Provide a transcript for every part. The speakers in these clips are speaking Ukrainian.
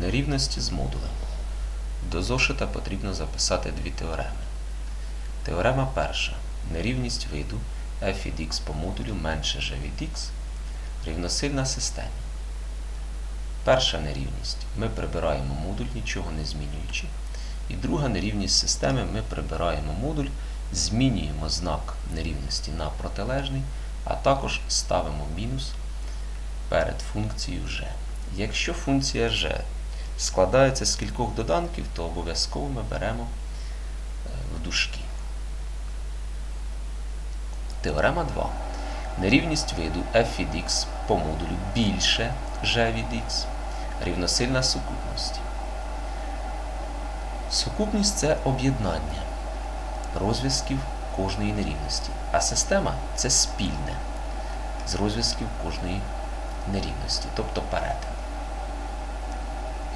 Нерівності з модулем. До зошита потрібно записати дві теореми. Теорема перша. Нерівність виду f від x по модулю менше g від x рівносильна системі. Перша нерівність ми прибираємо модуль, нічого не змінюючи. І друга нерівність системи ми прибираємо модуль, змінюємо знак нерівності на протилежний, а також ставимо мінус перед функцією g. Якщо функція g складається з кількох доданків, то обов'язково ми беремо е, в дужки. Теорема 2. Нерівність виду f від x по модулю більше g від x рівносильна сукупності. Сукупність це об'єднання розв'язків кожної нерівності, а система це спільне з розв'язків кожної нерівності, тобто перетин.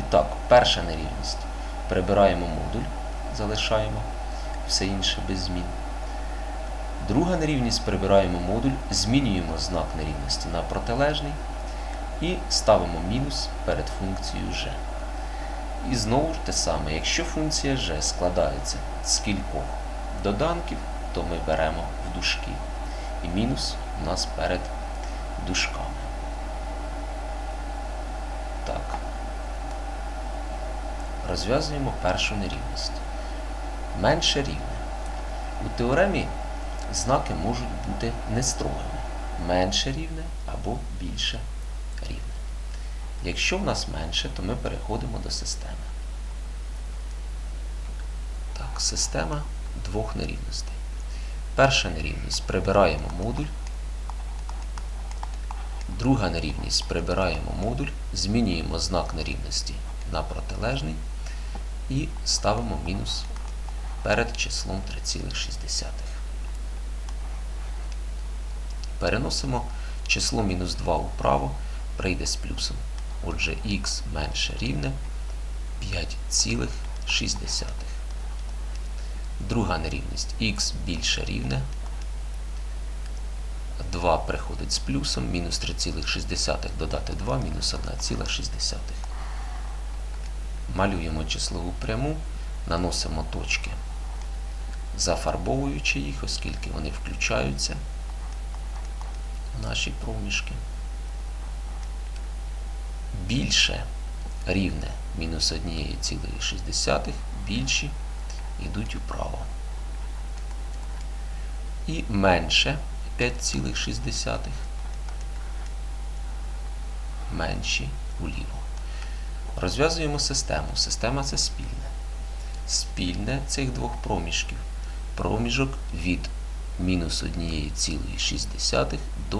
І так, перша нерівність. Прибираємо модуль, залишаємо все інше без змін. Друга нерівність прибираємо модуль, змінюємо знак нерівності на протилежний і ставимо мінус перед функцією g. І знову ж те саме, якщо функція g складається з кількох доданків, то ми беремо в дужки. І мінус у нас перед дужками. Так. Розв'язуємо першу нерівність. Менше рівне. У теоремі знаки можуть бути нестрогими. Менше рівне або більше рівне. Якщо в нас менше, то ми переходимо до системи. Так, система двох нерівностей. Перша нерівність прибираємо модуль. Друга нерівність прибираємо модуль, змінюємо знак нерівності на протилежний і ставимо мінус перед числом 3,6. Переносимо число мінус 2 вправо, прийде з плюсом. Отже, х менше рівне 5,6. Друга нерівність х більше рівне. 2 приходить з плюсом, мінус 3,6 додати 2, мінус 1,6. Малюємо числову пряму, наносимо точки, зафарбовуючи їх, оскільки вони включаються в наші проміжки. Більше рівне мінус 1,6, більші йдуть вправо. І менше 5,6 менші уліво. Розв'язуємо систему. Система це спільне. Спільне цих двох проміжків. Проміжок від мінус 1,6 до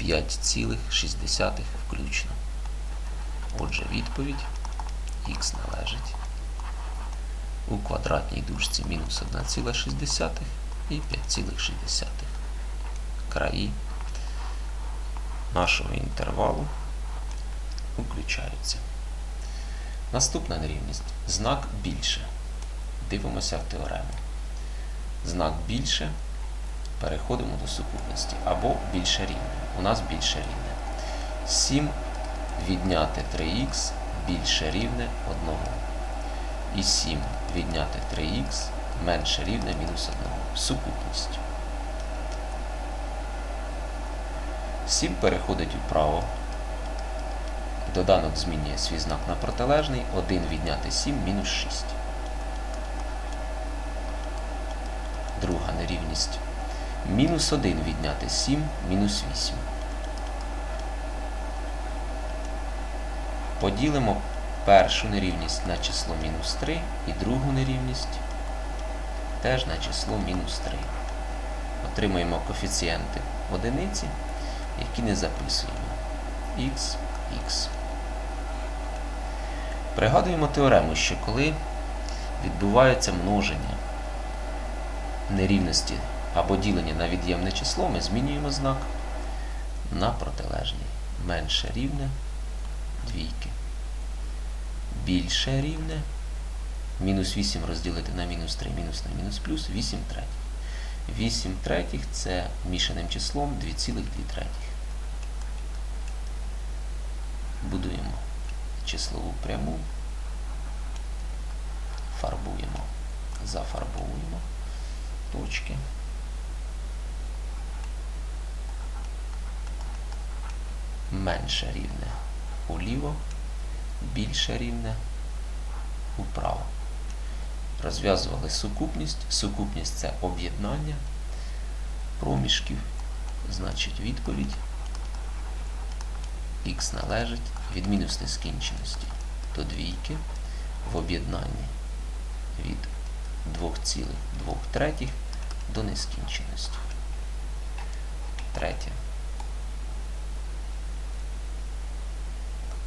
5,6 включно. Отже, відповідь х належить у квадратній дужці мінус 1,6 і 5,6 краї нашого інтервалу включаються. Наступна нерівність. Знак більше. Дивимося в теорему. Знак більше. Переходимо до сукупності. Або більше рівне. У нас більше рівне. 7 відняти 3х більше рівне 1. І 7 відняти 3х менше рівне мінус 1. Сукупність. 7 переходить вправо. Доданок змінює свій знак на протилежний. 1 відняти 7 мінус 6. Друга нерівність. Мінус 1 відняти 7 мінус 8. Поділимо першу нерівність на число мінус 3 і другу нерівність теж на число мінус 3. Отримуємо коефіцієнти одиниці, які не записуємо. х, х. Пригадуємо теорему, що коли відбувається множення нерівності або ділення на від'ємне число, ми змінюємо знак на протилежний. Менше рівне двійки. Більше рівне. Мінус 8 розділити на мінус 3, мінус на мінус плюс 8 третіх. 8 третіх це мішаним числом 2,2 третіх. Будуємо числову пряму. Фарбуємо, зафарбовуємо точки. Менше рівне уліво, більше рівне управо. Розв'язували сукупність. Сукупність це об'єднання проміжків, значить відповідь х належить від мінус нескінченості до двійки в об'єднанні від 2,2 третіх до нескінченості. Третє.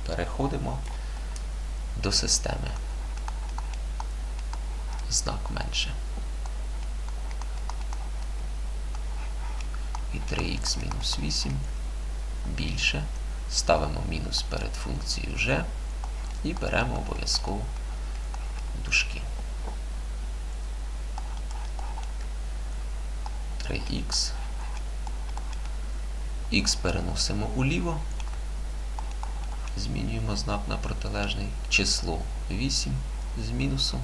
Переходимо до системи. Знак менше. І 3х мінус 8 більше. Ставимо мінус перед функцією вже і беремо обов'язково дужки. 3х. Х переносимо уліво. Змінюємо знак на протилежний. Число 8 з мінусом.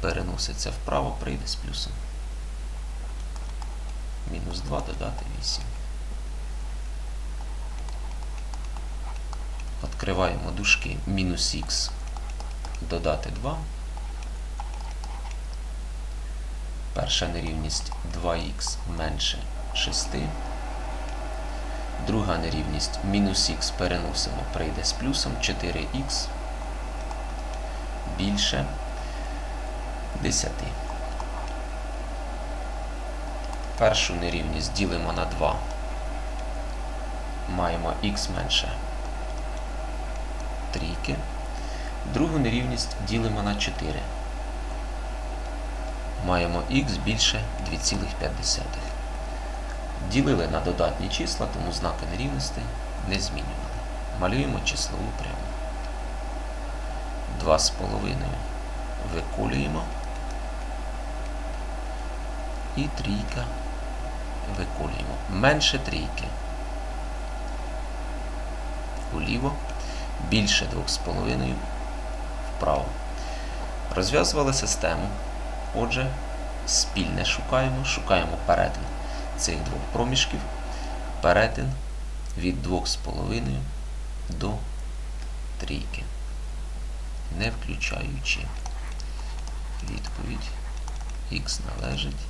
Переноситься вправо, прийде з плюсом. Мінус 2 додати 8. Відкриваємо дужки мінус х додати 2. Перша нерівність 2х менше 6. Друга нерівність мінус х переносимо, прийде з плюсом 4х більше 10. Першу нерівність ділимо на 2. Маємо х менше трійки. Другу нерівність ділимо на 4. Маємо х більше 2,5. Ділили на додатні числа, тому знаки нерівностей не змінювали. Малюємо числову пряму. 2,5 виколюємо. І трійка виколюємо. Менше трійки. Уліво. Більше 2,5 вправо. Розв'язували систему. Отже, спільне шукаємо. Шукаємо перетин цих двох проміжків. Перетин від 2,5 до трійки. Не включаючи відповідь. Х належить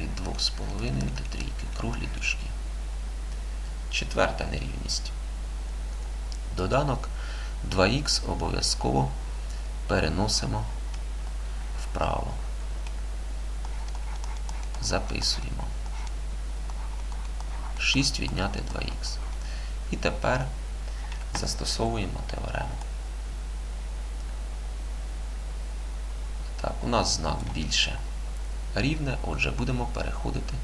від 2,5 до трійки. Круглі дужки. Четверта нерівність. Доданок 2х обов'язково переносимо вправо. Записуємо. 6 відняти 2х. І тепер застосовуємо теорему. Так, у нас знак більше рівне, отже, будемо переходити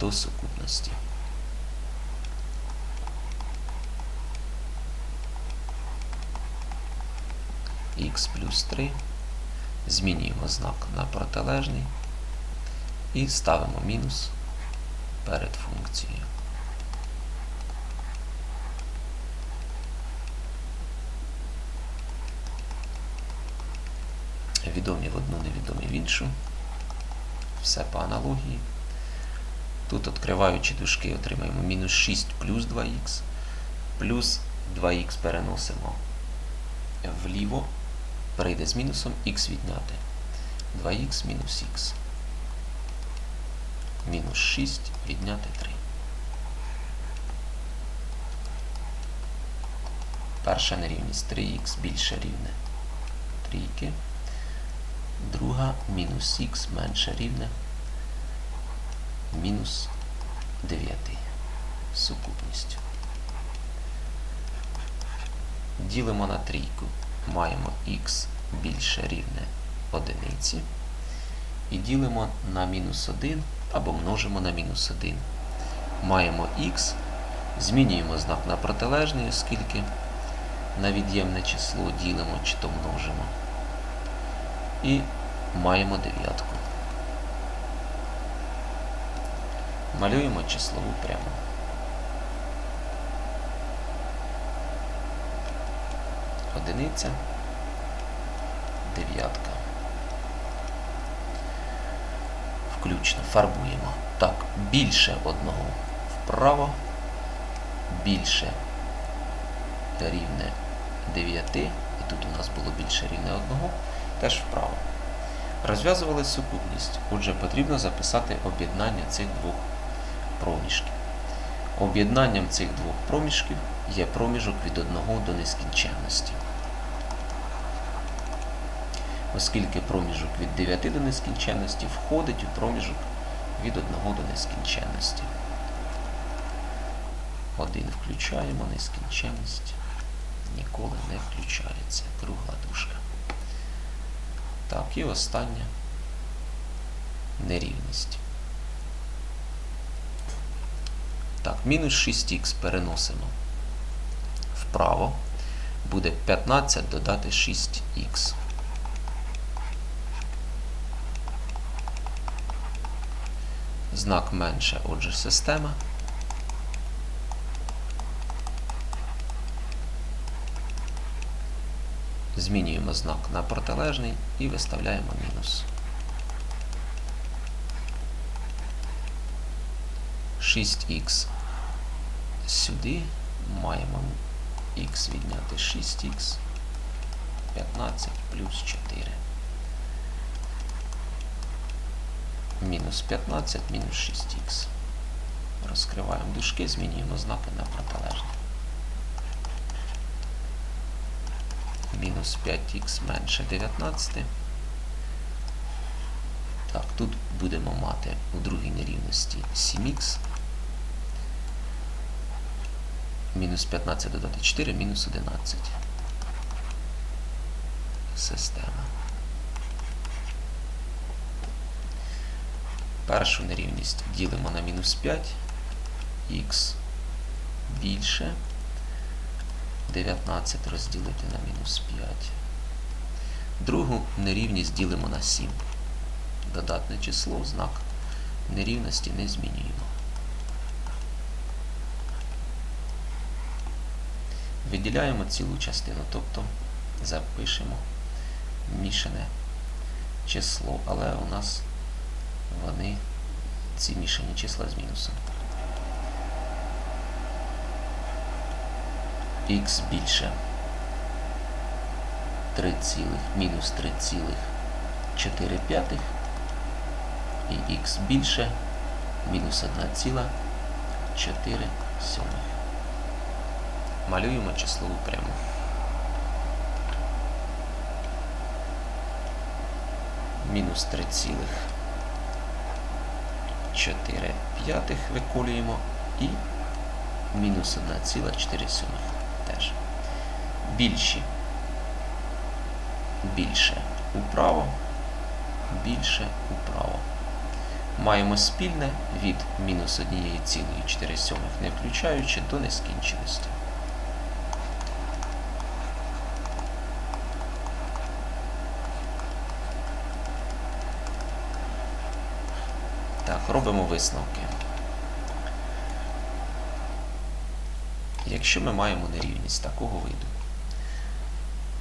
до сукупності. Х плюс 3. Змінюємо знак на протилежний і ставимо мінус перед функцією. Відомі в одну, невідомі в іншу. Все по аналогії. Тут, відкриваючи дужки, отримаємо мінус 6 плюс 2х, плюс 2х переносимо вліво, перейде з мінусом х відняти. 2х мінус х. Мінус 6 відняти 3. Перша нерівність 3х більше рівне трійки. Друга мінус х менше рівне мінус 9 сукупністю. Ділимо на трійку. Маємо х більше рівне одиниці. І ділимо на мінус 1 або множимо на мінус 1. Маємо х, змінюємо знак на протилежний, оскільки на від'ємне число ділимо чи то множимо. І маємо дев'ятку. Малюємо числову пряму. Одиниця, дев'ятка. Включно фарбуємо. Так, більше одного вправо, більше рівне 9, і тут у нас було більше рівне 1, теж вправо. Розв'язували сукупність. Отже, потрібно записати об'єднання цих двох проміжків. Об'єднанням цих двох проміжків є проміжок від 1 до нескінченності. Оскільки проміжок від 9 до нескінченності входить у проміжок від 1 до нескінченності. 1 включаємо, нескінченність ніколи не включається. Кругла дужка. Так, і остання нерівність. Так, мінус 6х переносимо вправо. Буде 15 додати 6х. Знак менше, отже, система. Змінюємо знак на протилежний і виставляємо мінус. 6х сюди маємо х відняти 6х, 15 плюс 4. Мінус 15, мінус 6х. Розкриваємо дужки, змінюємо знаки на протилежні. Мінус 5х менше 19. Так, тут будемо мати у другій нерівності 7х. Мінус 15 додати 4, мінус 11. Система. Першу нерівність ділимо на мінус 5, х більше. 19 розділити на мінус 5. Другу нерівність ділимо на 7. Додатне число, знак нерівності не змінюємо. Виділяємо цілу частину, тобто запишемо мішане число, але у нас вони ці мішані числа з мінусом. х більше 3, мінус 3,4 і х більше мінус 1,4 сьомих. Малюємо числову пряму. Мінус 3,4 виколюємо і мінус 1,4 сьомих теж. Більші. Більше управо, більше управо. Маємо спільне від мінус 1,4 не включаючи до нескінченості. Так, робимо висновки. Якщо ми маємо нерівність такого виду,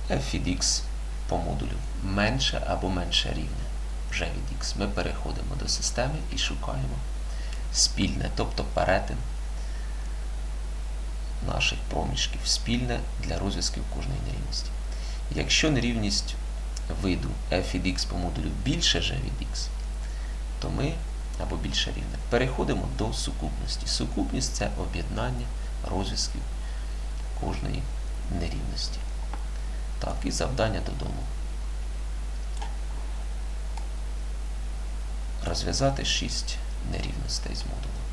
f від x по модулю менше або менше рівне вже від x, ми переходимо до системи і шукаємо спільне, тобто перетин наших проміжків, спільне для розв'язків кожної нерівності. Якщо нерівність виду f від x по модулю більше вже від x, то ми або більше рівне переходимо до сукупності. Сукупність це об'єднання розв'язків кожної нерівності. Так, і завдання додому. Розв'язати 6 нерівностей з модулем.